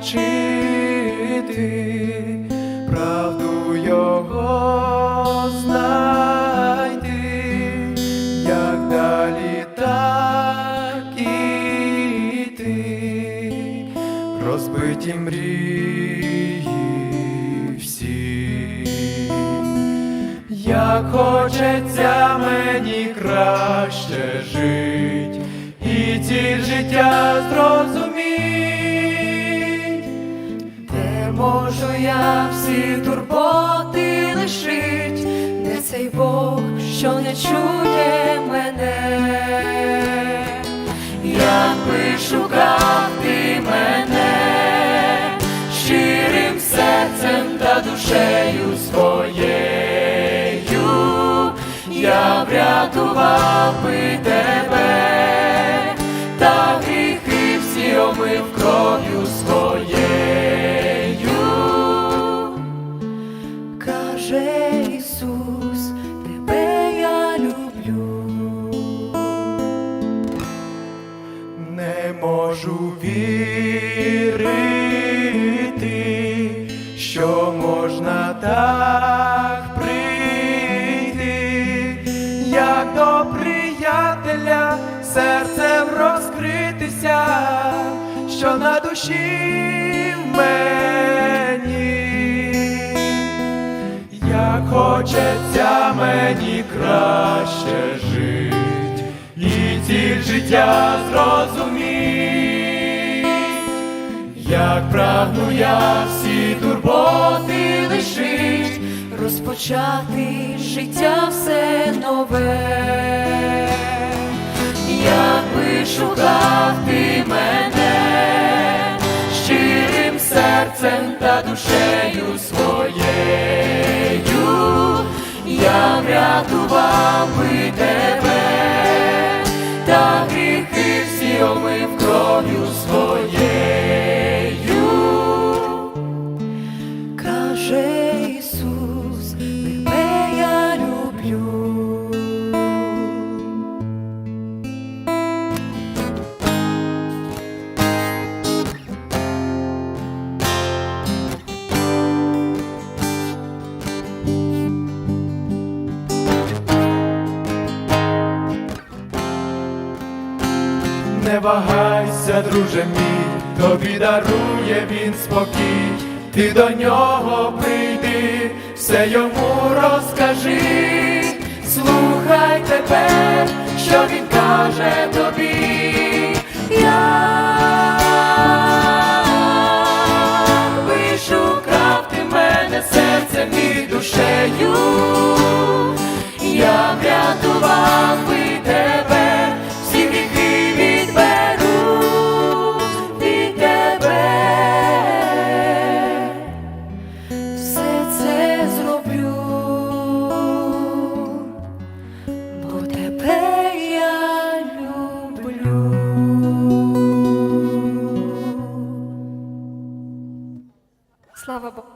вчити, правду його знайти, як далі розбиті мрії всі. Як хочеться мені краще жить, і ціль життя можу я всі турботи лишить, де цей Бог, що не чує мене, якби шукав ти мене щирим серцем та душею своєю, я врятував би тебе, Ісус, тебе я люблю. не можу що можна так прийти, як до приятеля серцем розкритися, що на душі в мені. Хочеться мені краще жить, і ціль життя зрозуміть, як прагну я всі турботи лишить, розпочати життя все нове, якби шукав ти мене щирим серцем та душею своєю, я врятував би тебе, Не вагайся, друже мій, тобі дарує він спокій, ти до нього прийди, все йому розкажи, Слухай тепер, що він каже Слава Богу.